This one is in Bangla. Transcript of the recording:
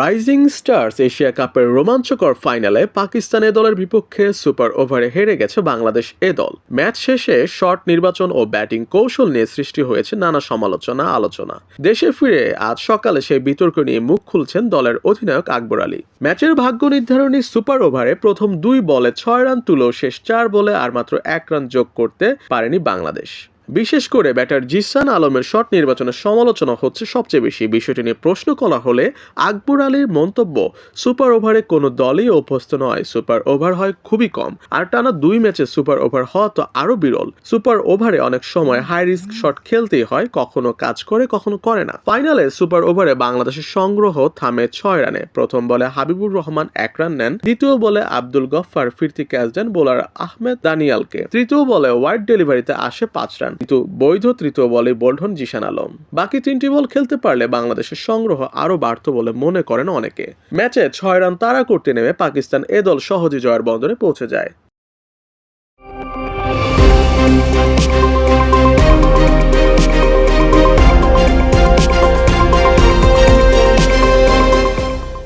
রাইজিং স্টার্স এশিয়া কাপের রোমাঞ্চকর ফাইনালে পাকিস্তান এ দলের বিপক্ষে সুপার ওভারে হেরে গেছে বাংলাদেশ এ দল। ম্যাচ শেষে শট, নির্বাচন ও ব্যাটিং কৌশল নিয়ে সৃষ্টি হয়েছে নানা সমালোচনা, আলোচনা। দেশে ফিরে আজ সকালে সেই বিতর্ক নিয়ে মুখ খুলছেন দলের অধিনায়ক আকবর আলী। ম্যাচের ভাগ্য নির্ধারণী সুপার ওভারে প্রথম দুই বলে ছয় রান তুলেও শেষ চার বলে আর মাত্র এক রান যোগ করতে পারেনি বাংলাদেশ। বিশেষ করে ব্যাটার জিসান আলমের শট নির্বাচনের সমালোচনা হচ্ছে সবচেয়ে বেশি। বিষয়টি নিয়ে প্রশ্ন করা হলে আকবর আলীর মন্তব্য, সুপার ওভারে কোনো দলই অভ্যস্ত নয়, সুপার ওভার হয় খুবই কম। আর টানা দুই ম্যাচে সুপার ওভার হওয়া তো আরও বিরল। সুপার ওভারে অনেক সময় হাই রিস্ক শট খেলতেই হয়, কখনো কাজ করে, কখনো করে না। ফাইনালে সুপার ওভারে বাংলাদেশের সংগ্রহ থামে ছয় রানে। প্রথম বলে হাবিবুর রহমান এক রান নেন, দ্বিতীয় বলে আব্দুল গফফার ফিরতি ক্যাচ দেন বোলার আহমেদ দানিয়ালকে। তৃতীয় বলে ওয়াইড ডেলিভারিতে আসে পাঁচ রান। কিন্তু বৈধ তৃতীয় বলে বোল্ড হন জিশান আলম। বাকি তিনটি বল খেলতে পারলে বাংলাদেশের সংগ্রহ আরও বাড়ত বলে মনে করেন অনেকে। ম্যাচে ছয় রান তাড়া করতে নেমে পাকিস্তান এ দল সহজে জয়ের বন্দরে পৌঁছে যায়।